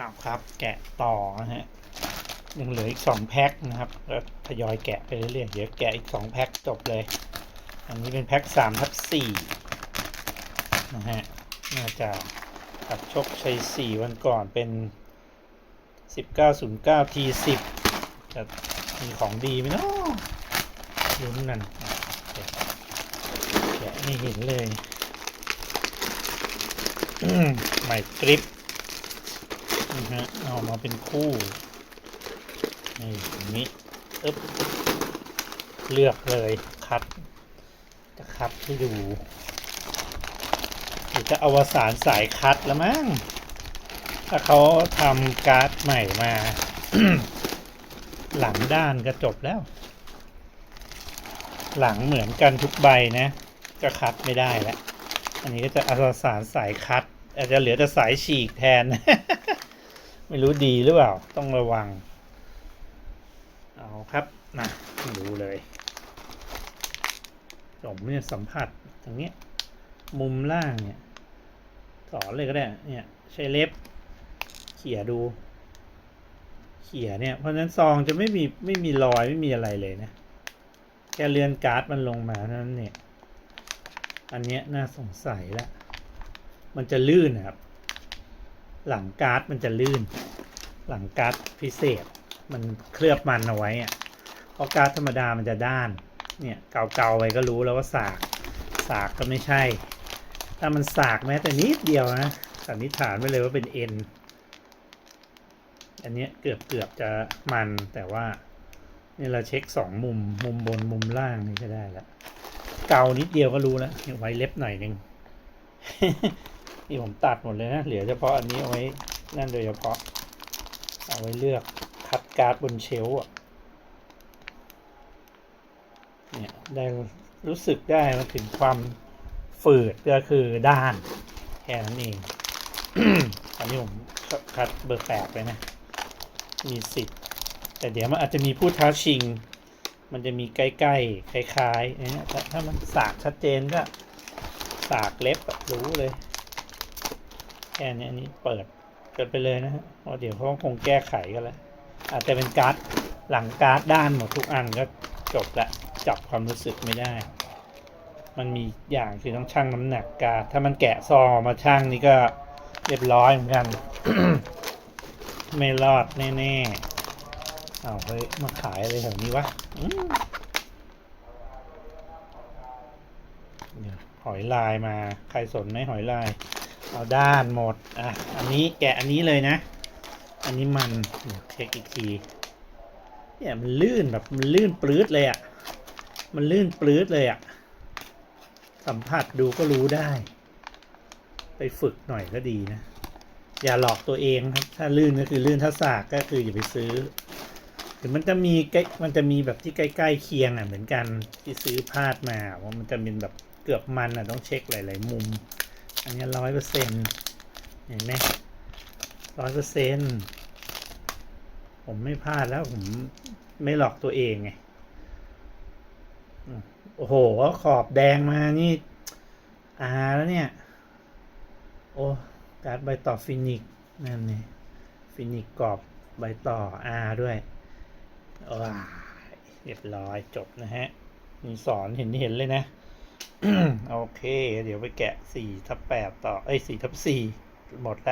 อ้าวครับ แกะต่อนะฮะยังเหลืออีกสองแพ็คนะครับแล้วทยอยแกะไปเรื่อยๆเดี๋ยวแกะอีกสองแพ็คจบเลย อันนี้เป็นแพ็คสามทับสี่นะฮะน่าจะตัดชกชัยสี่วันก่อนเป็นสิบเก้าศูนย์เก้าทีสิบจะมีของดีไหมเนาะลุ้นนั่นแกะไม่เห็นเลยใหม่กริป นะฮะเอามาเป็นคู่นี่อย่างนี้อึ๊บเลือกเลยคัด จะคัดให้ดูหรือจะอวสานสายคัดล้วมั้งถ้าเขาทำการ์ดใหม่มา หลังด้านก็จบแล้ว หลังเหมือนกันทุกใบนะก็คัดไม่ได้แล้ว อันนี้ก็จะอวสานสายคัด อาจจะเหลือแต่สายฉีกแทน ไม่รู้ดีหรือเปล่า ต้องระวัง เอาครับนะดูเลยผมเนี่ยสัมผัสตรงนี้ มุมล่างเนี่ยสอนเลยก็ได้ เนี่ย ใช้เล็บ เขี่ยดู เขี่ยเนี่ย เพราะฉะนั้นซองจะไม่มีไม่มีรอยไม่มีอะไรเลยนะ แค่เลื่อนการ์ดมันลงมาเท่านั้นเนี่ย อันเนี้ยน่าสงสัยละ มันจะลื่นนะครับ หลังการ์ดมันจะลื่น หลังการ์ดพิเศษ มันเคลือบมันเอาไว้อะเพราะการ์ดธรรมดามันจะด้าน เนี่ยเกาๆไปก็รู้แล้วว่าสาก สากก็ไม่ใช่ ถ้ามันสากแม้แต่นิดเดียวนะสันนิษฐานไว้เลยว่าเป็นเอ็น อันเนี้ยเกือบเกือบจะมันแต่ว่านี่เราเช็คสองมุมมุมบนมุมล่างนี่ก็ได้แล้วเกานิดเดียวก็รู้แล้วเนี่ยไว้เล็บหน่อยหนึ่ง นี่ผมตัดหมดเลยนะ เหลือเฉพาะอันนี้เอาไว้นั่นโดยเฉพาะ เอาไว้เลือกคัดการ์ดบนเชลฟ์อะเนี่ยได้รู้สึกได้มาถึงความฝืดก็คือด้านแค่นั้นเองอันนี้ผมคัดเบอร์แปดไปนะ มีสิทธิ์แต่เดี๋ยวมันอาจจะมีผู้ท้าชิง มันจะมีใกล้ๆคล้ายๆเนี่ยถ้าถ้ามันสากชัดเจนก็สากเล็บรู้เลย ค่นี้อันนี้เปิดเกิดไปเลยนะฮะเพราะเดี๋ยวเขาคงแก้ไขกันแล้วอาจจะเป็นการ์ดหลังการ์ดด้านหมดทุกอันก็จบละจับความรู้สึกไม่ได้ มันมีอย่างคือต้องชั่งน้ำหนักการ์ดถ้ามันแกะซองออกมาชั่งนี่ก็เรียบร้อยเหมือนกัน ไม่รอดแน่ๆเอาเฮ้ยมาขายอะไรแถวนี้วะหอยลายมา ใครสนไหมหอยลาย เอาด้านหมด อะ อันนี้แกะอันนี้เลยนะ อันนี้มันเช็คอีกทีเนี่ยมันลื่นแบบมันลื่นปลื้ดเลยอะ่ะ มันลื่นปลื้ดเลยอะ่ะ สัมผัสดูก็รู้ได้ ไปฝึกหน่อยก็ดีนะ อย่าหลอกตัวเองครับ ถ้าลื่นก็คือลื่นถ้าสากก็คืออย่าไปซื้อหรือมันจะมีใกล้มันจะมีแบบที่ใกล้ๆเคียงอะเหมือนกันที่ซื้อพลาดมาว่ามันจะเป็นแบบเกือบมันอะต้องเช็คหลาย ๆ มุม อันนี้ร้อยเปอร์เซ็นต์เห็นไหมร้อยเปอร์เซ็นต์ผมไม่พลาดแล้วผมไม่หลอกตัวเองไง โอ้โห ขอบแดงมานี่อาแล้วเนี่ย โอ้การ์ดใบต่อฟินิกซ์นั่นนี่ฟินิกซ์กรอบใบต่ออาด้วยว้าเรียบร้อยจบนะฮะมีสอนเห็นเห็นเลยนะ โอเค เดี๋ยวไปแกะสี่ทับแปดต่อ เอ้ยสี่ทับสี่หมดแล้ว